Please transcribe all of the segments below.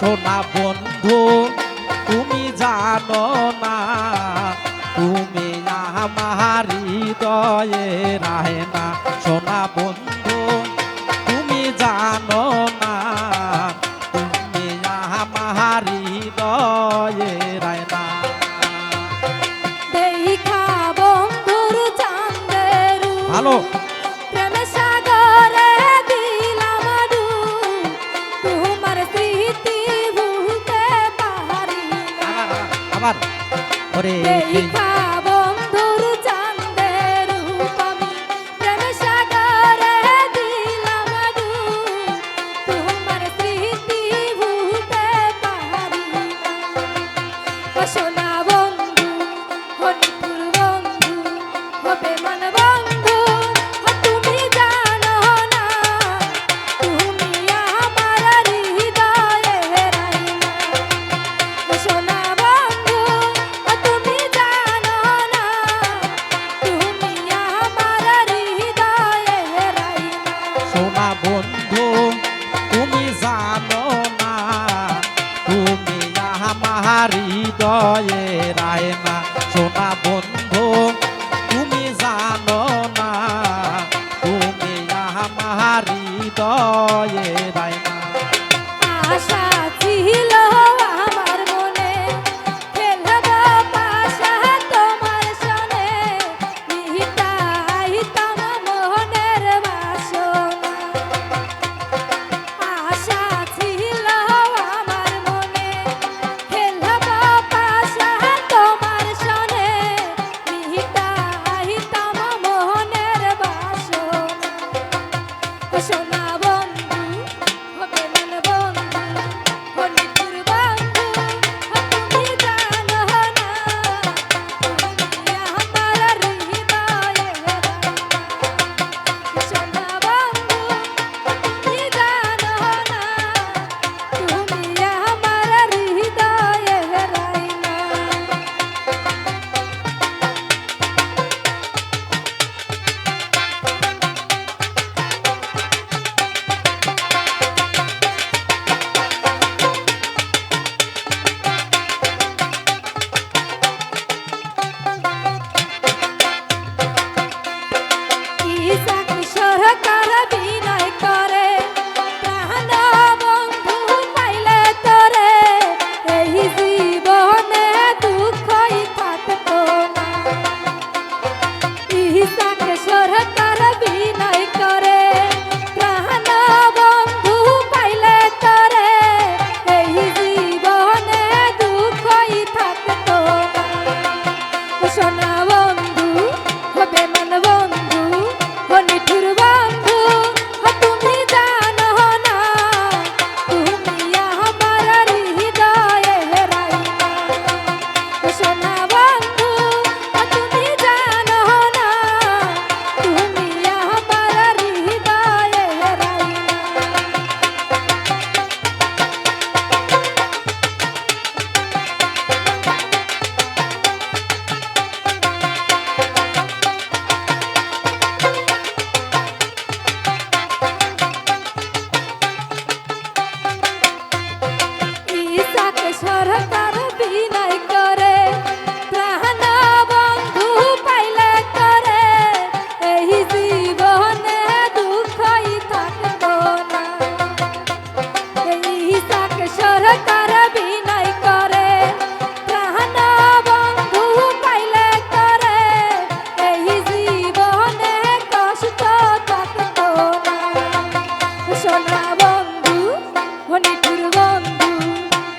সোনা বন্ধু তুমি জানো না তুমি আমার হৃদয়ের আইনা হৃদয়ে রায় না। দেখা বন্ধুর চাঁদের ভালো। প্রেম সাগরে দিলাম ডুব তোমার স্মৃতি ভুলতে পারি আবার ওরে দেখা হৃদয়ে রায় না সোনা বন্ধু, তুমি জানো না, তুমি আমার হৃদয়ে রায় না আশা ছিল ಸ್ವರಕ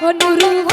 অনুরূপ